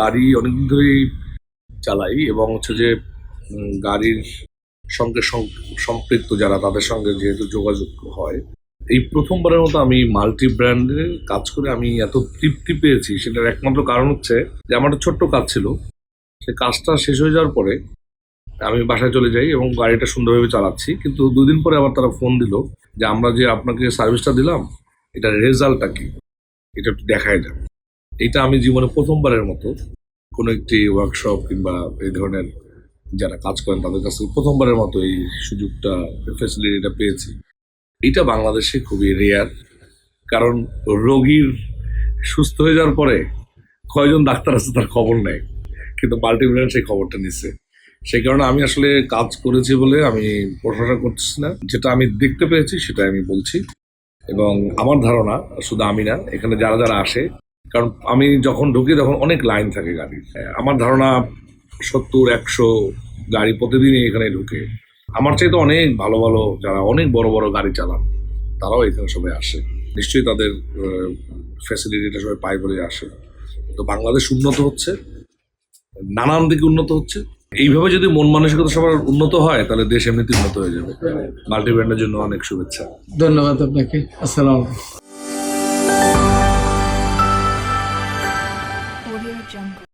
গাড়ি অনেকদিন ধরেই চালাই এবং হচ্ছে যে গাড়ির সঙ্গে সম্পৃক্ত যারা তাদের সঙ্গে যেহেতু যোগাযোগ হয়, এই প্রথমবারের মতো আমি মাল্টি ব্র্যান্ডে কাজ করে আমি এত তৃপ্তি পেয়েছি। সেটার একমাত্র কারণ হচ্ছে যে, আমার ছোট্ট কাজ ছিল। সে কাজটা শেষ হয়ে যাওয়ার পরে আমি বাসায় চলে যাই এবং গাড়িটা সুন্দরভাবে চালাচ্ছি। কিন্তু দুদিন পরে আবার তারা ফোন দিল যে, আমরা যে আপনাকে সার্ভিসটা দিলাম, এটার রেজাল্টটা কি? এটা একটু দেখায় যান। এটা আমি জীবনে প্রথমবারের মতো কোনো একটি ওয়ার্কশপ কিংবা এই ধরনের যারা কাজ করেন তাদের কাছে প্রথমবারের মতো এই সুযোগটা ফেসিলিটিটা পেয়েছি। এটা বাংলাদেশে খুবই রেয়ার কারণ রোগীর সুস্থ হয়ে যাওয়ার পরে কয়জন ডাক্তার আছে তার খবর নেয় কিন্তু মাল্টিমিলিয়ন সেই খবরটা নিচ্ছে সেই কারণে আমি আসলে কাজ করেছি বলে আমি প্রশংসা করতেছি না। যেটা আমি দেখতে পেয়েছি সেটা আমি বলছি। এবং আমার ধারণা, শুধু আমি না, এখানে যারা যারা আসে কারণ আমি যখন ঢুকি তখন অনেক লাইন থাকে গাড়ির। আমার ধারণা সত্তর, একশো গাড়ি প্রতিদিনই এখানে ঢুকে। আমার চাইতে অনেক ভালো ভালো যারা অনেক বড় বড় গাড়ি চালান, তারাও এখানে সবাই আসে। নিশ্চয়ই তাদের ফ্যাসিলিটিটা সবাই পায় বলে আসে। তো বাংলাদেশ উন্নত হচ্ছে, নানান দিকে উন্নত হচ্ছে। এইভাবে যদি মন মানসিকতা সবার উন্নত হয়, তাহলে দেশ এমনিতে উন্নত হয়ে যাবে। মাল্টি ব্র্যান্ডের জন্য অনেক শুভেচ্ছা। ধন্যবাদ আপনাকে। আসসালাম jungle.